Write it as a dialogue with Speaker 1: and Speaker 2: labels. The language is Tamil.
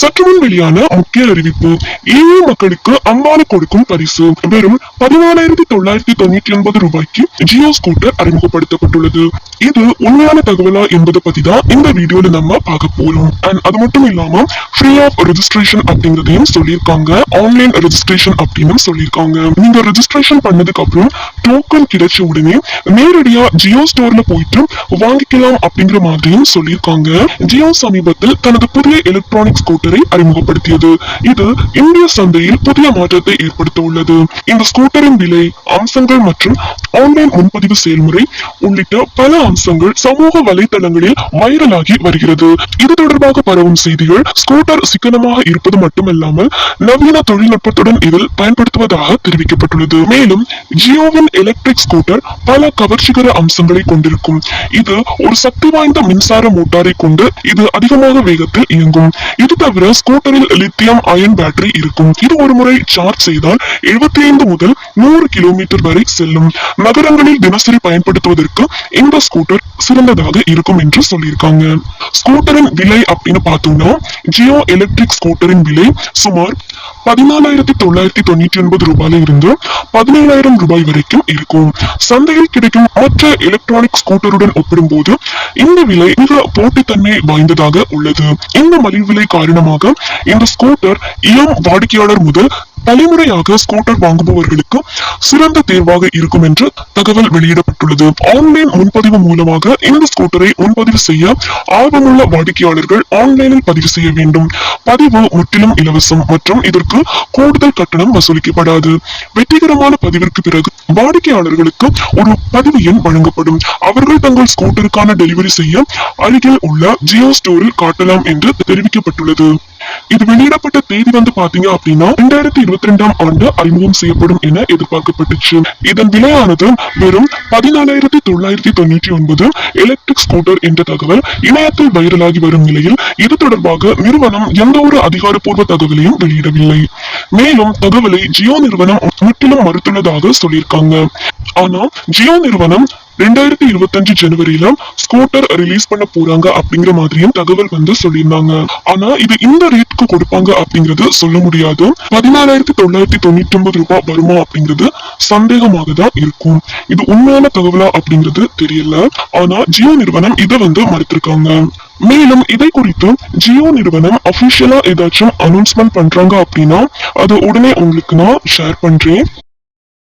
Speaker 1: சற்றுமுன் வெளியான முக்கிய அறிவிப்பு ஏழை மக்களுக்கு அம்பானி கொடுக்கும் பரிசு. வெறும் பதினாலாயிரத்தி தொள்ளாயிரத்தி தொண்ணூத்தி ஒன்பது ரூபாய்க்கு ஜியோ ஸ்கூட்டர் அறிமுகப்படுத்தப்பட்டுள்ளது. இது உண்மையான தகவலா என்பதை பத்தி தான் இந்த வீடியோல நம்ம பார்க்க போறோம். அண்ட் அது மட்டும் இல்லாம ஃப்ரீ ஆஃப் ரெஜிஸ்ட்ரேஷன் அப்படிங்கறதையும் சொல்லியிருக்காங்க. ஆன்லைன் ரெஜிஸ்ட்ரேஷன் அப்படின்னு சொல்லியிருக்காங்க. நீங்க ரெஜிஸ்ட்ரேஷன் பண்ணதுக்கு அப்புறம் டோக்கன் கிடைச்ச உடனே நேரடியா ஜியோ ஸ்டோர்ல போயிட்டு வாங்கிக்கலாம் அப்படிங்கிற மாதிரியும் சொல்லியிருக்காங்க. ஜியோ சமீபத்தில் தனது புதிய எலக்ட்ரானிக் ஸ்கூட்டர் அறிமுகப்படுத்தியது. இது இந்திய சந்தையில் புதிய மாற்றத்தை ஏற்படுத்த உள்ளது இந்த ஸ்கூட்டரின் விலை அம்சங்கள் மற்றும் ஆன்லைன் முன்பதிவு செயல்முறை உள்ளிட்ட பல அம்சங்கள் சமூக வலைதளங்களில் வைரலாகி வருகிறது. இது தொடர்பாக பரவும் செய்திகள் ஸ்கூட்டர் சிக்கனமாக இருப்பது மட்டுமல்லாமல் நவீன தொழில்நுட்பத்துடன் இதில் பயன்படுத்துவதாக தெரிவிக்கப்பட்டுள்ளது. மேலும் ஜியோவின் எலக்ட்ரிக் ஸ்கூட்டர் பல கவர்ச்சிகர அம்சங்களை கொண்டிருக்கும். இது ஒரு சக்தி வாய்ந்த மின்சார மோட்டாரை கொண்டு இது அதிகமாக வேகத்தில் இயங்கும். இது தவிர ஸ்கூட்டரில் லித்தியம் அயன் பேட்டரி இருக்கும். இது ஒரு முறை சார்ஜ் செய்தால் 75 முதல் நூறு கிலோமீட்டர் வரை செல்லும். நகரங்களில் தினசரி பயன்படுத்துவதற்கு இந்த ஸ்கூட்டர் சிறந்ததாக இருக்கும் என்று சொல்லியிருக்காங்க. ஸ்கூட்டரின் விலை அப்படின்னு பார்த்தோம்னா ஜியோ எலக்ட்ரிக் ஸ்கூட்டரின் விலை சுமார் பதினாலாயிரத்தி தொள்ளாயிரத்தி தொண்ணூற்றி ஒன்பது ரூபாயில இருந்து பதினேழாயிரம் ரூபாய் வரைக்கும் இருக்கும். சந்தையில் கிடைக்கும் மற்ற எலக்ட்ரானிக் ஸ்கூட்டருடன் ஒப்பிடும்போது இந்த விலை மிக போட்டித்தன்மை வாய்ந்ததாக உள்ளது. இந்த மலிவு விலை காரணமாக இந்த ஸ்கூட்டர் இளம் வாடிக்கையாளர் முதல் தலைமுறையாக ஸ்கூட்டர் வாங்குபவர்களுக்கு சிறந்த தேர்வாக இருக்கும் என்று தகவல் வெளியிடப்பட்டுள்ளது. ஆன்லைன் முன்பதிவு மூலமாக இந்த ஸ்கூட்டரை முன்பதிவு செய்ய ஆர்வமுள்ள வாடிக்கையாளர்கள் ஆன்லைனில் பதிவு செய்ய வேண்டும். பதிவு முற்றிலும் இலவசம் மற்றும் இதற்கு கூடுதல் கட்டணம் வசூலிக்கப்படாது. வெற்றிகரமான பதிவிற்கு பிறகு வாடிக்கையாளர்களுக்கு ஒரு பதிவு எண் வழங்கப்படும். அவர்கள் தங்கள் ஸ்கூட்டருக்கான டெலிவரி செய்ய அருகில் உள்ள ஜியோ ஸ்டோரில் காட்டலாம் என்று தெரிவிக்கப்பட்டுள்ளது. இது வெளியிடப்பட்ட தேதி வந்து பாத்தீங்க அப்படின்னா ரெண்டாயிரத்தி இருபத்தி ரெண்டாம் ஆண்டு அறிமுகம் செய்யப்படும் என எதிர்பார்க்கப்பட்டுச்சு. இதன் விலையானது வெறும் பதினாலாயிரத்தி தொள்ளாயிரத்தி தொண்ணூற்றி ஒன்பது எலக்ட்ரிக் ஸ்கூட்டர் என்ற தகவல் இணையத்தில் வைரலாகி வரும் நிலையில் இது தொடர்பாக நிறுவனம் எந்த ஒரு அதிகாரப்பூர்வ தகவலையும் வெளியிடவில்லை. மேலும் தகவலை ஜியோ நிறுவனம் முற்றிலும் மறுத்துள்ளதாக சொல்லியிருக்காங்க. ஆனா ஜியோ நிறுவனம் ரெண்டாயிரத்தி இருபத்தஞ்சு ஜனவரியில ஸ்கூட்டர் ரிலீஸ் பண்ண போறாங்க அப்படிங்கிற மாதிரியும் தகவல் வந்து சொல்லியிருந்தாங்க. ஆனா இது இந்த ரேட்க்கு கொடுப்பாங்க அப்படிங்கறது சொல்ல முடியாது. பதினாலாயிரத்தி தொள்ளாயிரத்தி தொண்ணூத்தி ஒன்பது ரூபாய் வருமா அப்படிங்கிறது சந்தேகமாக தான் இருக்கும். இது உண்மையான தகவலா அப்படிங்கிறது தெரியல. ஆனா ஜியோ நிறுவனம் இதை வந்து மறுத்திருக்காங்க. மேலும் இதை குறித்து ஜியோ நிறுவனம் அபிஷியலா ஏதாச்சும் அனௌன்ஸ்மெண்ட் பண்றாங்க அப்படின்னா அதை உடனே உங்களுக்கு நான் ஷேர் பண்றேன்.